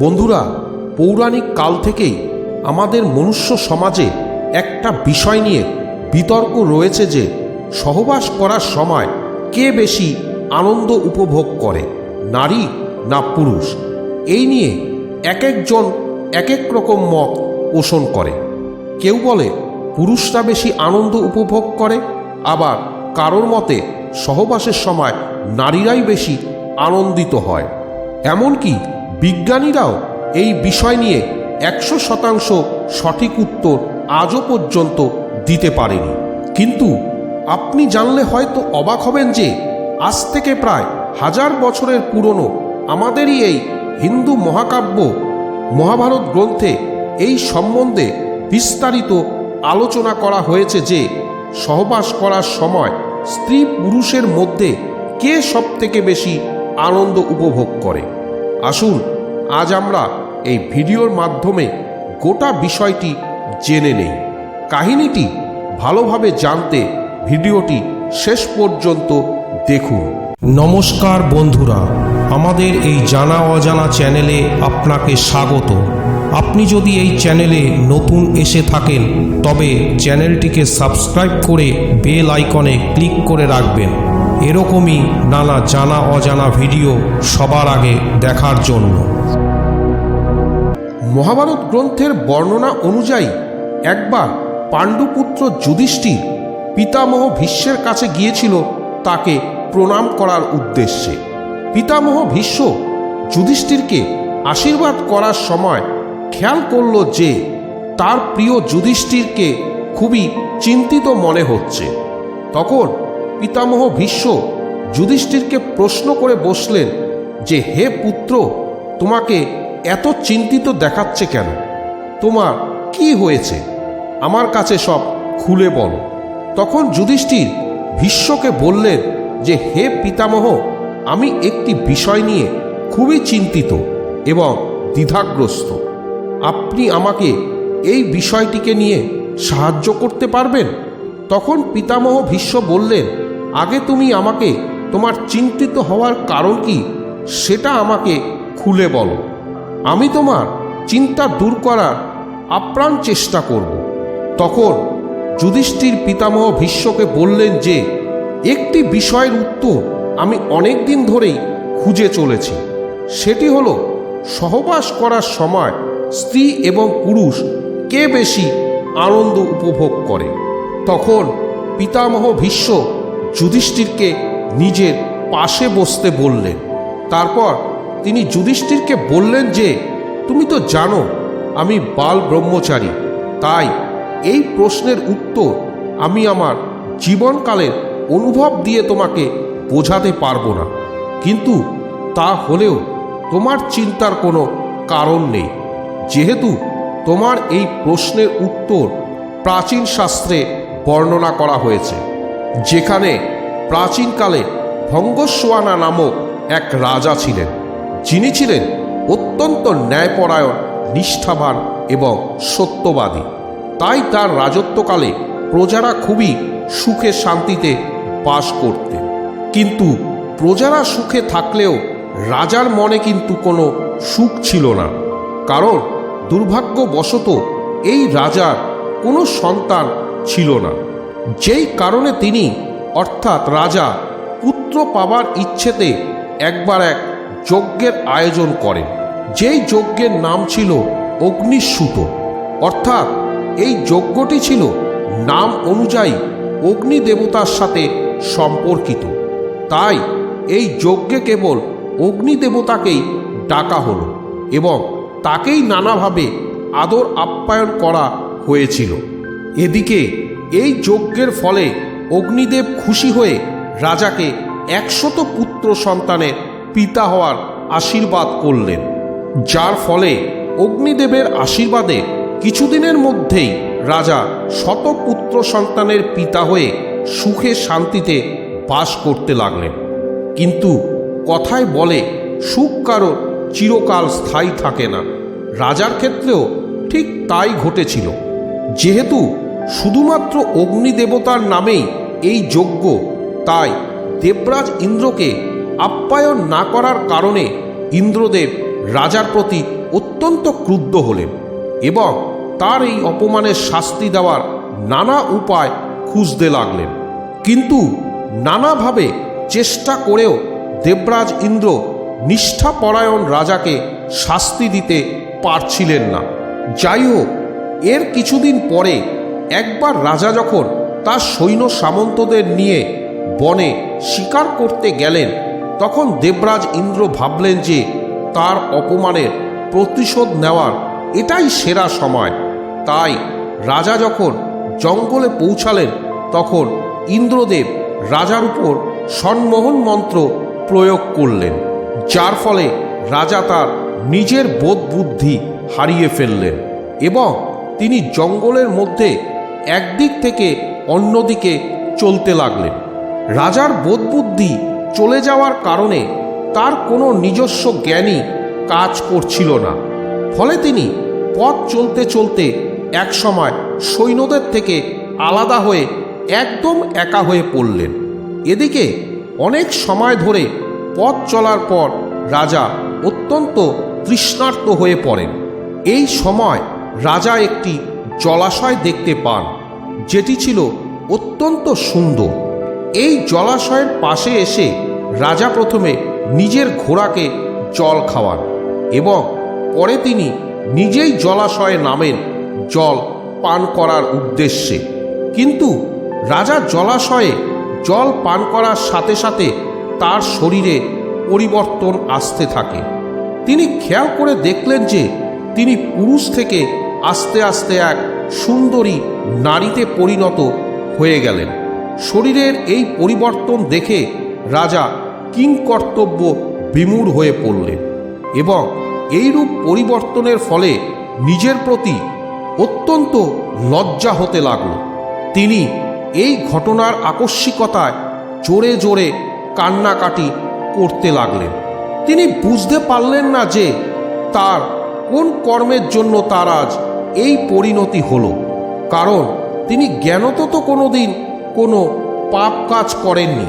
বন্ধুরা, পৌরাণিক কাল থেকেই আমাদের মনুষ্য সমাজে একটা বিষয় নিয়ে বিতর্ক রয়েছে যে সহবাস করার সময় কে বেশি আনন্দ উপভোগ করে, নারী না পুরুষ? এই নিয়ে এক একজন এক এক রকম মত পোষণ করে। কেউ বলে পুরুষরা বেশি আনন্দ উপভোগ করে, আবার কারোর মতে সহবাসের সময় নারীরাই বেশি আনন্দিত হয়। এমনকি বিজ্ঞানীরাও এই বিষয় নিয়ে একশো শতাংশ সঠিক উত্তর আজও পর্যন্ত দিতে পারেনি। কিন্তু আপনি জানলে হয়তো অবাক হবেন যে আজ থেকে প্রায় হাজার বছরের পুরনো আমাদেরই এই হিন্দু মহাকাব্য, মহাভারত গ্রন্থে এই সম্বন্ধে বিস্তারিত আলোচনা করা হয়েছে যে সহবাস করার সময় স্ত্রী পুরুষের মধ্যে কে সব থেকে বেশি আনন্দ উপভোগ করে। আসুন, আজ আমরা এই ভিডিওর মাধ্যমে গোটা বিষয়টি জেনে নেই। কাহিনীটি ভালোভাবে জানতে ভিডিওটি শেষ পর্যন্ত দেখুন। নমস্কার বন্ধুরা, আমাদের এই জানা অজানা চ্যানেলে আপনাকে স্বাগত। আপনি যদি এই চ্যানেলে নতুন এসে থাকেন, তবে চ্যানেলটিকে সাবস্ক্রাইব করে বেল আইকনে ক্লিক করে রাখবেন। এরকমই নানা জানা অজানা ভিডিও সবার আগে দেখার জন্য। মহাভারত গ্রন্থের বর্ণনা অনুযায়ী একবার পাণ্ডুপুত্র যুধিষ্ঠির পিতামহ ভীষ্মের কাছে গিয়েছিল তাকে প্রণাম করার উদ্দেশ্যে। পিতামহ ভীষ্ম যুধিষ্ঠিরকে আশীর্বাদ করার সময় খেয়াল করল যে তার প্রিয় যুধিষ্ঠিরকে খুবই চিন্তিত মনে হচ্ছে। তখন পিতামহ ভীষ্ম যুধিষ্ঠিরকে প্রশ্ন করে বসলেন যে, হে পুত্র, তোমাকে এত চিন্তিত দেখাচ্ছে কেন? তোমার কি হয়েছে? আমার কাছে সব খুলে বলো। তখন যুধিষ্ঠির ভীষ্মকে বললেন যে, হে পিতামহ, আমি একটি বিষয় নিয়ে খুবই চিন্তিত এবং দ্বিধাগ্রস্ত। আপনি আমাকে এই বিষয়টিকে নিয়ে সাহায্য করতে পারবেন? তখন পিতামহ ভীষ্ম বললেন আগে তুমি আমাকে তোমার চিন্তিত হওয়ার কারণ কি সেটা আমাকে খুলে বলো। আমি তোমার চিন্তা দূর করার আপ্রাণ চেষ্টা করব। তখন যুধিষ্ঠির পিতামহ ভীষ্মকে বললেন যে, একটি বিষয়ের উত্তর আমি অনেক দিন ধরেই খুঁজে চলেছি। সেটি হল, সহবাস করার সময় স্ত্রী এবং পুরুষ কে বেশি আনন্দ উপভোগ করে? তখন পিতামহ ভীষ্ম যুধিষ্ঠিরকে নিজের পাশে বসতে বললেন। তারপর তিনি যুধিষ্ঠিরকে বললেন যে, তুমি তো জানো, আমি বাল ব্রহ্মচারী। তাই এই প্রশ্নের উত্তর আমি আমার জীবনকালের অনুভব দিয়ে তোমাকে বোঝাতে পারব না। কিন্তু তা হলেও তোমার চিন্তার কোনো কারণ নেই। যেহেতু তোমার এই প্রশ্নের উত্তর প্রাচীন শাস্ত্রে বর্ণনা করা হয়েছে। যেখানে প্রাচীনকালে ভঙ্গস্বানা নামক এক রাজা ছিলেন, যিনি ছিলেন অত্যন্ত ন্যায়পরায়ণ, নিষ্ঠাবান এবং সত্যবাদী। তাই তার রাজত্বকালে প্রজারা খুবই সুখে শান্তিতে বাস করতেন। কিন্তু প্রজারা সুখে থাকলেও রাজার মনে কিন্তু কোনো সুখ ছিল না। কারণ দুর্ভাগ্যবশত এই রাজার কোনো সন্তান ছিল না। যেই কারণে তিনি, অর্থাৎ রাজা, পুত্র পাবার ইচ্ছেতে একবার এক যজ্ঞের আয়োজন করেন। যেই যজ্ঞের নাম ছিল অগ্নিসূত। অর্থাৎ এই যজ্ঞটি ছিল নাম অনুযায়ী অগ্নি দেবতার সাথে সম্পর্কিত। তাই এই যজ্ঞে কেবল অগ্নি দেবতাকেই ডাকা হলো এবং তাকেই নানাভাবে আদর আপ্যায়ন করা হয়েছিল। এদিকে এই যজ্ঞের ফলে অগ্নিদেব খুশি হয়ে রাজাকে একশত পুত্র সন্তানের পিতা হওয়ার আশীর্বাদ করলেন, যার ফলে অগ্নিদেবের আশীর্বাদে কিছুদিনের মধ্যেই রাজা শত পুত্র সন্তানের পিতা হয়ে সুখে শান্তিতে বাস করতে লাগলেন। কিন্তু কথায় বলে, সুখ কারোর চিরকাল স্থায়ী থাকে না। রাজার ক্ষেত্রেও ঠিক তাই ঘটেছিল। যেহেতু শুধুমাত্র অগ্নি দেবতার নামেই এই যজ্ঞ, তাই দেবরাজ ইন্দ্রকে আপ্যায়ন না করার কারণে ইন্দ্রদেব রাজার প্রতি অত্যন্ত ক্রুদ্ধ হলেন এবং তার এই অপমানের শাস্তি দেওয়ার নানা উপায় খুঁজতে লাগলেন। কিন্তু নানাভাবে চেষ্টা করেও দেবরাজ ইন্দ্র নিষ্ঠাপরায়ণ রাজাকে শাস্তি দিতে পারছিলেন না। যাই হোক, এর কিছুদিন পরে একবার রাজা যখন তার সৈন্য সামন্তদের নিয়ে বনে শিকার করতে গেলেন, তখন দেবরাজ ইন্দ্র ভাবলেন যে তার অপমানের প্রতিশোধ নেওয়ার এটাই সেরা সময়। তাই রাজা যখন জঙ্গলে পৌঁছালেন, তখন ইন্দ্রদেব রাজার উপর সন্মোহন মন্ত্র প্রয়োগ করলেন, যার ফলে রাজা তার নিজের বোধ বুদ্ধি হারিয়ে ফেললেন এবং তিনি জঙ্গলের মধ্যে একদিক থেকে অন্যদিকে চলতে লাগলেন। রাজার বোধ বুদ্ধি চলে যাওয়ার কারণে তার কোনো নিজস্ব জ্ঞানই কাজ করছিল না। ফলে তিনি পথ চলতে চলতে একসময় সৈন্যদের থেকে আলাদা হয়ে একদম একা হয়ে পড়লেন। এদিকে অনেক সময় ধরে পথ চলার পর রাজা অত্যন্ত তৃষ্ণার্ত হয়ে পড়েন। এই সময় রাজা একটি জলাশয় দেখতে পান, যেটি ছিল অত্যন্ত সুন্দর। এই জলাশয়ের পাশে এসে রাজা প্রথমে নিজের ঘোড়াকে জল খাওয়ান এবং পরে তিনি নিজেই জলাশয়ে নামেন জল পান করার উদ্দেশ্যে। কিন্তু রাজা জলাশয়ে জল পান করার সাথে সাথে তার শরীরে পরিবর্তন আসতে থাকে। তিনি খেয়াল করে দেখলেন যে তিনি পুরুষ থেকে আস্তে আস্তে এক সুন্দরী নারীতে পরিণত হয়ে গেলেন। শরীরের এই পরিবর্তন দেখে রাজা কিংকর্তব্য বিমূঢ় হয়ে পড়লেন এবং এইরূপ পরিবর্তনের ফলে নিজের প্রতি অত্যন্ত লজ্জা হতে লাগল। তিনি এই ঘটনার আকস্মিকতায় জোরে জোরে কান্নাকাটি করতে লাগলেন। তিনি বুঝতে পারলেন না যে তার কোন কর্মের জন্য তার আজ এই পরিণতি হলো। কারণ তিনি জ্ঞানত তো কোনোদিন কোনো পাপ কাজ করেননি।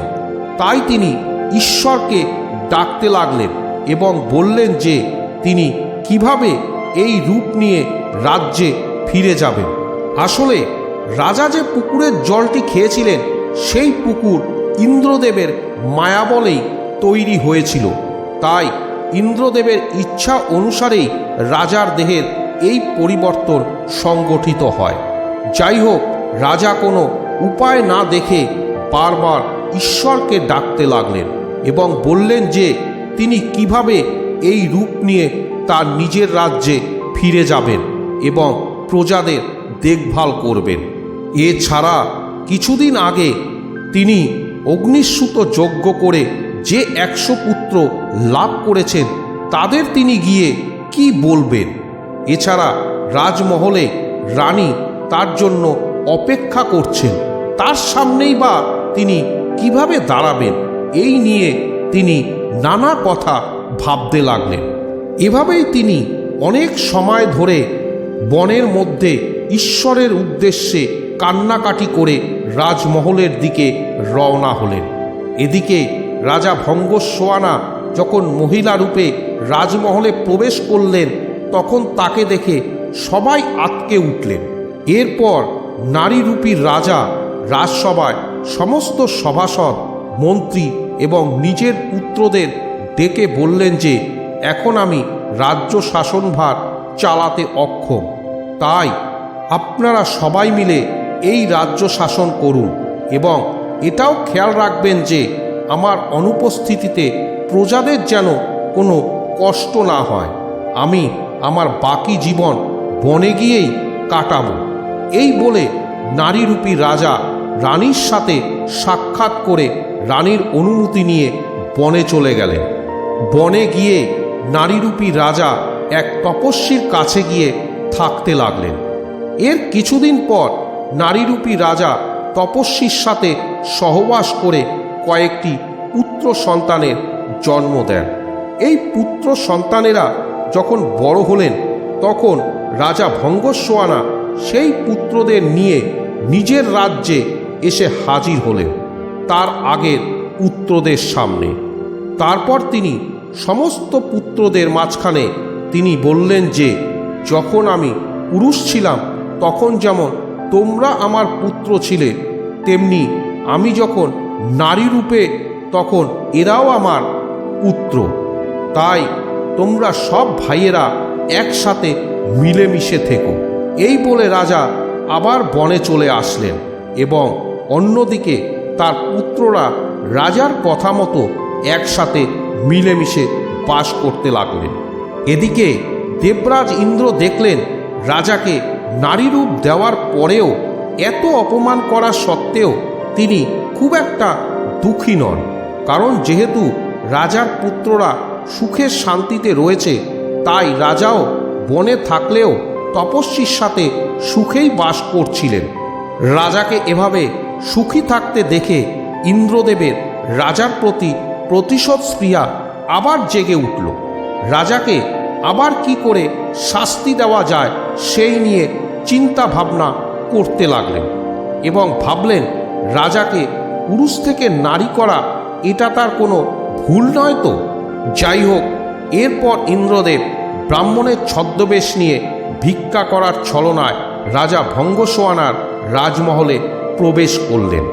তাই তিনি ঈশ্বরকে ডাকতে লাগলেন এবং বললেন যে, তিনি কীভাবে এই রূপ নিয়ে রাজ্যে ফিরে যাবেন। আসলে রাজা যে পুকুরের জলটি খেয়েছিলেন, সেই পুকুর ইন্দ্রদেবের মায়া বলেই তৈরি হয়েছিল। তাই ইন্দ্রদেবের ইচ্ছা অনুসারেই রাজার দেহের এই পরিবর্তন সংগঠিত হয়। যাই হোক রাজা কোনো উপায় না দেখে বারবার ঈশ্বরকে ডাকতে লাগলেন এবং বললেন যে, তিনি কীভাবে এই রূপ নিয়ে তার নিজের রাজ্যে ফিরে যাবেন এবং প্রজাদের দেখভাল করবেন। এছাড়া কিছুদিন আগে তিনি অগ্নিশ্রুত যজ্ঞ করে যে একশো পুত্র লাভ করেছেন, তাদের তিনি গিয়ে কি বলবেন? এছাড়া রাজমহলে রানী তার জন্য অপেক্ষা করছেন। তার সামনেই বা তিনি কীভাবে দাঁড়াবেন, এই নিয়ে তিনি নানা কথা ভাবতে লাগলেন। এভাবেই তিনি অনেক সময় ধরে বনের মধ্যে ঈশ্বরের উদ্দেশ্যে কান্নাকাটি করে রাজমহলের দিকে রওনা হলেন। এদিকে রাজা ভঙ্গস্বানা যখন মহিলা রূপে রাজমহলে প্রবেশ করলেন তখন তাকে দেখে সবাই আটকে উঠলেন। এরপর নারীরূপী রাজা, রাজসভায় সমস্ত সভাসদ, মন্ত্রী এবং নিজের পুত্রদের ডেকে বললেন যে, এখন আমি রাজ্য শাসনভার চালাতে অক্ষম। তাই আপনারা সবাই মিলে এই রাজ্য শাসন করুন এবং এটাও খেয়াল রাখবেন যে, আমার অনুপস্থিতিতে প্রজাদের যেন কোনো কষ্ট না হয়। আমি আমার বাকি জীবন বনে গিয়েই কাটাবো। এই বলে নারীরূপী রাজা রানীর সাথে সাক্ষাৎ করে রানীর অনুমতি নিয়ে বনে চলে গেলেন। বনে গিয়ে নারীরূপী রাজা এক তপস্বীর কাছে গিয়ে থাকতে লাগলেন। এর কিছুদিন পর নারীরূপী রাজা তপস্বীর সাথে সহবাস করে কয়েকটি পুত্র সন্তানের জন্ম দেন। এই পুত্র সন্তানেরা যখন বড় হলেন, তখন রাজা ভঙ্গস্বানা সেই পুত্রদের নিয়ে নিজের রাজ্যে এসে হাজির হলেন, তার আগের পুত্রদের সামনে। তারপর তিনি সমস্ত পুত্রদের মাঝখানে তিনি বললেন যে, যখন আমি পুরুষ ছিলাম, তখন যেমন তোমরা আমার পুত্র ছিলে, তেমনি আমি যখন নারী রূপে তখন এরাও আমার পুত্র। তাই তোমরা সব ভাইয়েরা একসাথে মিলেমিশে থেকো। এই বলে রাজা আবার বনে চলে আসলেন এবং অন্যদিকে তার পুত্ররা রাজার কথা মতো একসাথে মিলেমিশে বাস করতে লাগলেন। এদিকে দেবরাজ ইন্দ্র দেখলেন রাজাকে নারীরূপ দেওয়ার পরেও এত অপমান করা সত্ত্বেও তিনি খুব একটা দুঃখী নন। কারণ যেহেতু রাজার পুত্ররা সুখের শান্তিতে রয়েছে, তাই রাজাও বনে থাকলেও তপস্বীর সাথে সুখেই বাস করছিলেন। রাজাকে এভাবে সুখী থাকতে দেখে ইন্দ্রদেবের রাজার প্রতি প্রতিশোধ স্পৃহা আবার জেগে উঠল। রাজাকে আবার কি করে শাস্তি দেওয়া যায় সেই নিয়ে চিন্তা ভাবনা করতে লাগলেন এবং ভাবলেন, রাজাকে পুরুষ থেকে নারী করা এটা তার কোনো ভুল নয় তো? যাই হোক এরপর ইন্দ্রদেব ব্রাহ্মণের ছদ্মবেশ নিয়ে ভিক্ষা করার ছলনায় রাজা ভঙ্গসোয়ানার রাজমহলে প্রবেশ করলেন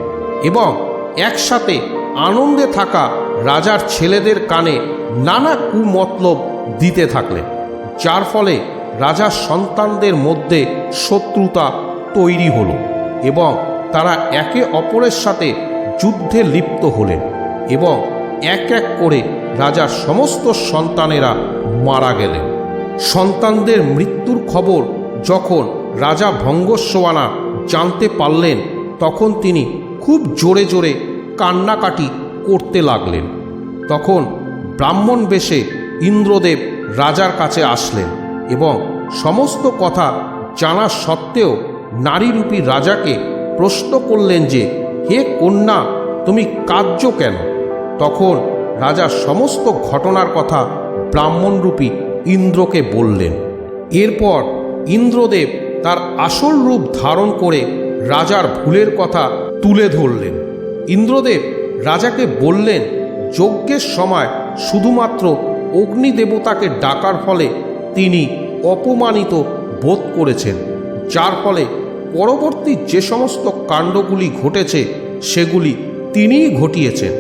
এবং একসাথে আনন্দে থাকা রাজার ছেলেদের কানে নানা কুমতলব দিতে থাকলেন, যার ফলে রাজার সন্তানদের মধ্যে শত্রুতা তৈরি হলো এবং তারা একে অপরের সাথে যুদ্ধে লিপ্ত হলেন এবং এক এক করে রাজার সমস্ত সন্তানেরা মারা গেলেন। সন্তানদের মৃত্যুর খবর যখন রাজা ভঙ্গস্বানা জানতে পারলেন, তখন তিনি খুব জোরে জোরে কান্নাকাটি করতে লাগলেন। তখন ব্রাহ্মণ বেশে ইন্দ্রদেব রাজার কাছে আসলেন এবং সমস্ত কথা জানা সত্ত্বেও নারীরূপী রাজাকে প্রশ্ন করলেন যে, হে কন্যা, তুমি কার্য কেন? তখন রাজা সমস্ত ঘটনার কথা ব্রাহ্মণরূপী ইন্দ্রকে বললেন। এরপর ইন্দ্রদেব তার আসল রূপ ধারণ করে রাজার ভুলের কথা তুলে ধরলেন। ইন্দ্রদেব রাজাকে বললেন, যজ্ঞের সময় শুধুমাত্র অগ্নিদেবতাকে ডাকার ফলে তিনি অপমানিত বোধ করেছেন, যার ফলে পরবর্তী যে সমস্ত কাণ্ডগুলি ঘটেছে সেগুলি তিনিই ঘটিয়েছেন।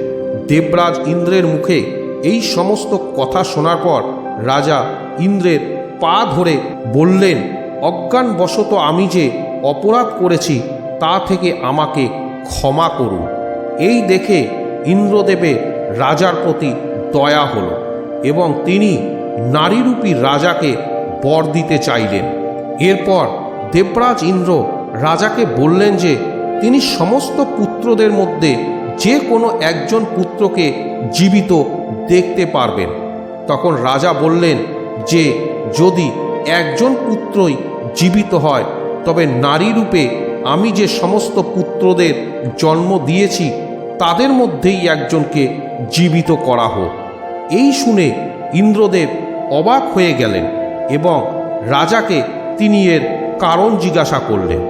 দেবরাজ ইন্দ্রের মুখে এই সমস্ত কথা শোনার পর রাজা ইন্দ্রের পা ধরে বললেন অজ্ঞানবশত আমি যে অপরাধ করেছি, তা থেকে আমাকে ক্ষমা করুন। এই দেখে ইন্দ্রদেবের রাজার প্রতি দয়া হল এবং তিনি নারীরূপী রাজাকে বর দিতে চাইলেন। এরপর দেবরাজ ইন্দ্র রাজাকে বললেন যে, তিনি সমস্ত পুত্রদের মধ্যে যে কোনো একজন পুত্রকে জীবিত দেখতে পারবেন। তখন রাজা বললেন যে, যদি একজন পুত্রই জীবিত হয়, তবে নারী রূপে আমি যে সমস্ত পুত্রদের জন্ম দিয়েছি, তাদের মধ্যেই একজনকে জীবিত করা হোক। এই শুনে ইন্দ্রদেব অবাক হয়ে গেলেন এবং রাজাকে তিনি এর কারণ জিজ্ঞাসা করলেন।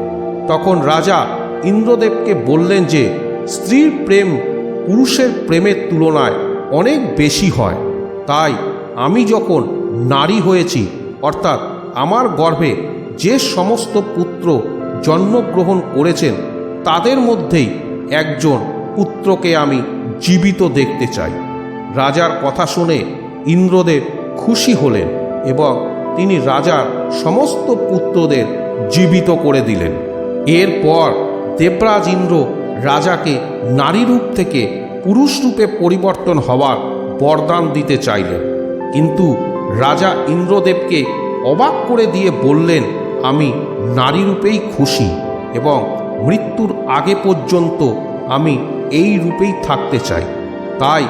তখন রাজা ইন্দ্রদেবকে বললেন যে স্ত্রীর প্রেম পুরুষের প্রেমের তুলনায় অনেক বেশি হয়। তাই আমি যখন নারী হয়েছি, অর্থাৎ আমার গর্ভে যে সমস্ত পুত্র জন্মগ্রহণ করেছেন, তাদের মধ্যেই একজন পুত্রকে আমি জীবিত দেখতে চাই। রাজার কথা শুনে ইন্দ্রদেব খুশি হলেন এবং তিনি রাজার সমস্ত পুত্রদের জীবিত করে দিলেন। এরপর দেবরাজ ইন্দ্র রাজাকে নারী রূপ থেকে পুরুষ রূপে পরিবর্তন হওয়ার বরদান দিতে চাইলেন কিন্তু রাজা ইন্দ্রদেবকে অবাক করে দিয়ে বললেন, আমি নারী রূপেই খুশি এবং মৃত্যুর আগে পর্যন্ত আমি এই রূপেই থাকতে চাই। তাই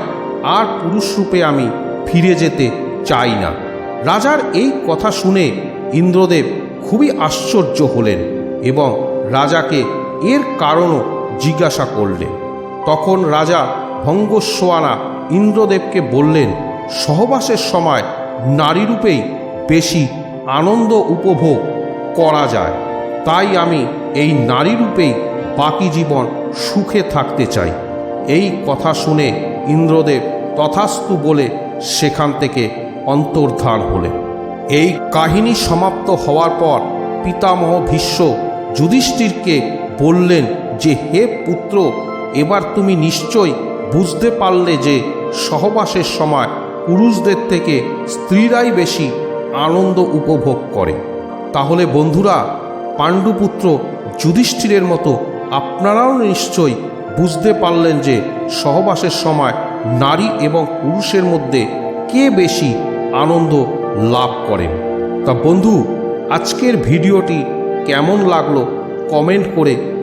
আর পুরুষ রূপে আমি ফিরে যেতে চাই না। রাজার এই কথা শুনে ইন্দ্রদেব খুবই আশ্চর্য হলেন এবং রাজাকে এর কারণও জিজ্ঞাসা করলেন তখন রাজা ভঙ্গস্বানা ইন্দ্রদেবকে বললেন, সহবাসের সময় নারীরূপেই বেশি আনন্দ উপভোগ করা যায়। তাই আমি এই নারীরূপেই বাকি জীবন সুখে থাকতে চাই। এই কথা শুনে ইন্দ্রদেব তথাস্তু বলে সেখান থেকে অন্তর্ধান হলেন। এই কাহিনী সমাপ্ত হওয়ার পর পিতামহ ভীষ্ম যুধিষ্ঠিরকে বললেন যে, হে পুত্র, এবার তুমি নিশ্চয় বুঝতে পারলে যে সহবাসের সময় পুরুষদের থেকে স্ত্রীরাই বেশি আনন্দ উপভোগ করে। তাহলে বন্ধুরা, পাণ্ডুপুত্র যুধিষ্ঠিরের মতো আপনারাও নিশ্চয়ই বুঝতে পারলেন যে সহবাসের সময় নারী এবং পুরুষের মধ্যে কে বেশি আনন্দ লাভ করেন? তা বন্ধু, আজকের ভিডিওটি কেমন লাগল কমেন্ট করে